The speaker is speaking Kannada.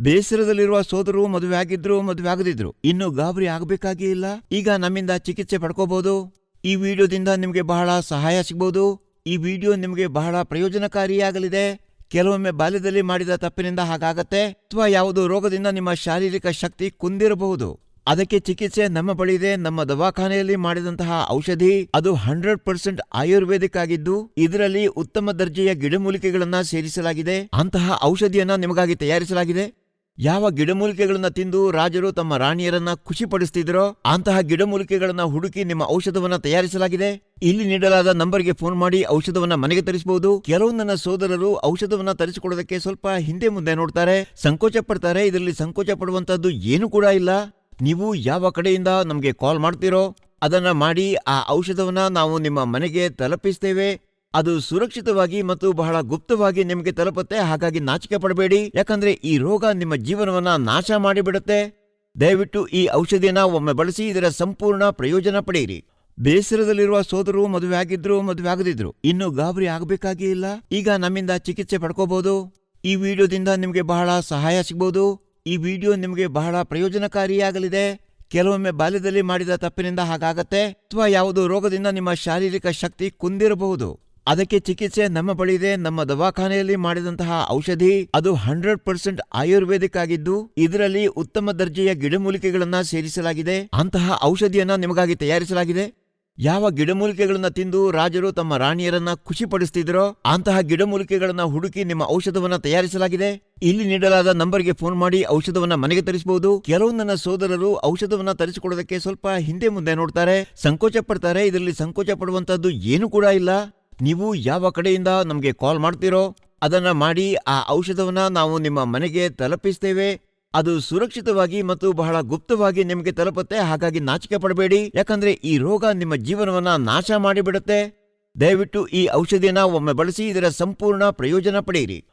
ಬೇಸರದಲ್ಲಿರುವ ಸೋದರು ಮದುವೆ ಆಗಿದ್ರು, ಮದುವೆ ಆಗದಿದ್ರು, ಇನ್ನು ಗಾಬರಿ ಆಗಬೇಕಾಗೇ ಇಲ್ಲ? ಈಗ ನಮ್ಮಿಂದ ಚಿಕಿತ್ಸೆ ಪಡ್ಕೋಬಹುದು ಈ ವಿಡಿಯೋದಿಂದ ನಿಮಗೆ ಬಹಳ ಸಹಾಯ ಸಿಗಬಹುದು ಈ ವಿಡಿಯೋ ನಿಮಗೆ ಬಹಳ ಪ್ರಯೋಜನಕಾರಿಯಾಗಲಿದೆ. ಕೆಲವೊಮ್ಮೆ ಬಾಲ್ಯದಲ್ಲಿ ಮಾಡಿದ ತಪ್ಪಿನಿಂದ ಹಾಗಾಗತ್ತೆ. ಅಥವಾ ಯಾವುದೋ ರೋಗದಿಂದ ನಿಮ್ಮ ಶಾರೀರಿಕ ಶಕ್ತಿ ಕುಂದಿರಬಹುದು. ಅದಕ್ಕೆ ಚಿಕಿತ್ಸೆ ನಮ್ಮ ಬಳಿ ಇದೆ. ನಮ್ಮ ದವಾಖಾನೆಯಲ್ಲಿ ಮಾಡಿದಂತಹ ಔಷಧಿ, ಅದು ಹಂಡ್ರೆಡ್ ಪರ್ಸೆಂಟ್ ಆಯುರ್ವೇದಿಕ್ ಆಗಿದ್ದು ಇದರಲ್ಲಿ ಉತ್ತಮ ದರ್ಜೆಯ ಗಿಡಮೂಲಿಕೆಗಳನ್ನ ಸೇರಿಸಲಾಗಿದೆ. ಅಂತಹ ಔಷಧಿಯನ್ನ ನಿಮಗಾಗಿ ತಯಾರಿಸಲಾಗಿದೆ. ಯಾವ ಗಿಡಮೂಲಿಕೆಗಳನ್ನ ತಿಂದು ರಾಜರು ತಮ್ಮ ರಾಣಿಯರನ್ನ ಖುಷಿಪಡಿಸ್ತಿದ್ರೋ ಅಂತಹ ಗಿಡಮೂಲಿಕೆಗಳನ್ನ ಹುಡುಕಿ ನಿಮ್ಮ ಔಷಧವನ್ನ ತಯಾರಿಸಲಾಗಿದೆ? ಇಲ್ಲಿ ನೀಡಲಾದ ನಂಬರ್ಗೆ ಫೋನ್ ಮಾಡಿ ಔಷಧವನ್ನ ಮನೆಗೆ ತರಿಸಬಹುದು ಕೆಲವು ನನ್ನ ಸೋದರರು ಔಷಧವನ್ನ ತರಿಸಿಕೊಳ್ಳೋದಕ್ಕೆ ಸ್ವಲ್ಪ ಹಿಂದೆ ಮುಂದೆ ನೋಡ್ತಾರೆ. ಸಂಕೋಚ ಪಡ್ತಾರೆ. ಇದರಲ್ಲಿ ಸಂಕೋಚ ಪಡುವಂತದ್ದು ಏನು ಕೂಡ ಇಲ್ಲ. ನೀವು ಯಾವ ಕಡೆಯಿಂದ ನಮಗೆ ಕಾಲ್ ಮಾಡ್ತೀರೋ ಅದನ್ನ ಮಾಡಿ ಆ ಔಷಧವನ್ನ ನಾವು ನಿಮ್ಮ ಮನೆಗೆ ತಲುಪಿಸ್ತೇವೆ. ಅದು ಸುರಕ್ಷಿತವಾಗಿ ಮತ್ತು ಬಹಳ ಗುಪ್ತವಾಗಿ ನಿಮಗೆ ತಲುಪುತ್ತೆ. ಹಾಗಾಗಿ ನಾಚಿಕೆ ಪಡಬೇಡಿ. ಯಾಕಂದ್ರೆ ಈ ರೋಗ ನಿಮ್ಮ ಜೀವನವನ್ನ ನಾಶ ಮಾಡಿಬಿಡುತ್ತೆ. ದಯವಿಟ್ಟು ಈ ಔಷಧಿಯನ್ನ ಒಮ್ಮೆ ಬಳಸಿ, ಇದರ ಸಂಪೂರ್ಣ ಪ್ರಯೋಜನ ಪಡೆಯಿರಿ ಬೇಸರದಲ್ಲಿರುವ ಸೋದರು ಮದುವೆ ಆಗಿದ್ರು, ಮದುವೆ ಆಗದಿದ್ರು, ಇನ್ನು ಗಾಬರಿ ಆಗಬೇಕಾಗೇ ಇಲ್ಲ. ಈಗ ನಮ್ಮಿಂದ ಚಿಕಿತ್ಸೆ ಪಡ್ಕೋಬಹುದು ಈ ವಿಡಿಯೋದಿಂದ ನಿಮಗೆ ಬಹಳ ಸಹಾಯ ಸಿಗಬಹುದು ಈ ವಿಡಿಯೋ ನಿಮಗೆ ಬಹಳ ಪ್ರಯೋಜನಕಾರಿಯಾಗಲಿದೆ. ಕೆಲವೊಮ್ಮೆ ಬಾಲ್ಯದಲ್ಲಿ ಮಾಡಿದ ತಪ್ಪಿನಿಂದ ಹಾಗಾಗತ್ತೆ. ಅಥವಾ ಯಾವುದೋ ರೋಗದಿಂದ ನಿಮ್ಮ ಶಾರೀರಿಕ ಶಕ್ತಿ ಕುಂದಿರಬಹುದು. ಅದಕ್ಕೆ ಚಿಕಿತ್ಸೆ ನಮ್ಮ ಬಳಿ ಇದೆ. ನಮ್ಮ ದವಾಖಾನೆಯಲ್ಲಿ ಮಾಡಿದಂತಹ ಔಷಧಿ ಅದು ಹಂಡ್ರೆಡ್ ಪರ್ಸೆಂಟ್ ಆಯುರ್ವೇದಿಕ್ ಆಗಿದ್ದು ಇದರಲ್ಲಿ ಉತ್ತಮ ದರ್ಜೆಯ ಗಿಡಮೂಲಿಕೆಗಳನ್ನ ಸೇರಿಸಲಾಗಿದೆ. ಅಂತಹ ಔಷಧಿಯನ್ನ ನಿಮಗಾಗಿ ತಯಾರಿಸಲಾಗಿದೆ. ಯಾವ ಗಿಡಮೂಲಿಕೆಗಳನ್ನ ತಿಂದು ರಾಜರು ತಮ್ಮ ರಾಣಿಯರನ್ನ ಖುಷಿಪಡಿಸ್ತಿದ್ರೋ, ಅಂತಹ ಗಿಡಮೂಲಿಕೆಗಳನ್ನ ಹುಡುಕಿ ನಿಮ್ಮ ಔಷಧವನ್ನ ತಯಾರಿಸಲಾಗಿದೆ. ಇಲ್ಲಿ ನೀಡಲಾದ ನಂಬರ್ಗೆ ಫೋನ್ ಮಾಡಿ ಔಷಧವನ್ನ ಮನೆಗೆ ತರಿಸಬಹುದು ಕೆಲವು ಸೋದರರು ಔಷಧವನ್ನ ತರಿಸಿಕೊಳ್ಳೋದಕ್ಕೆ ಸ್ವಲ್ಪ ಹಿಂದೆ ಮುಂದೆ ನೋಡ್ತಾರೆ. ಸಂಕೋಚ ಪಡ್ತಾರೆ. ಇದರಲ್ಲಿ ಸಂಕೋಚ ಪಡುವಂತದ್ದು ಏನು ಕೂಡ ಇಲ್ಲ. ನೀವು ಯಾವ ಕಡೆಯಿಂದ ನಮಗೆ ಕಾಲ್ ಮಾಡ್ತೀರೋ ಅದನ್ನ ಮಾಡಿ ಆ ಔಷಧವನ್ನ ನಾವು ನಿಮ್ಮ ಮನೆಗೆ ತಲುಪಿಸ್ತೇವೆ. ಅದು ಸುರಕ್ಷಿತವಾಗಿ ಮತ್ತು ಬಹಳ ಗುಪ್ತವಾಗಿ ನಿಮಗೆ ತಲುಪುತ್ತೆ. ಹಾಗಾಗಿ ನಾಚಿಕೆ ಪಡಬೇಡಿ. ಯಾಕಂದ್ರೆ ಈ ರೋಗ ನಿಮ್ಮ ಜೀವನವನ್ನ ನಾಶ ಮಾಡಿಬಿಡುತ್ತೆ. ದಯವಿಟ್ಟು ಈ ಔಷಧಿಯನ್ನ ಒಮ್ಮೆ ಬಳಸಿ ಇದರ ಸಂಪೂರ್ಣ ಪ್ರಯೋಜನ ಪಡೆಯಿರಿ.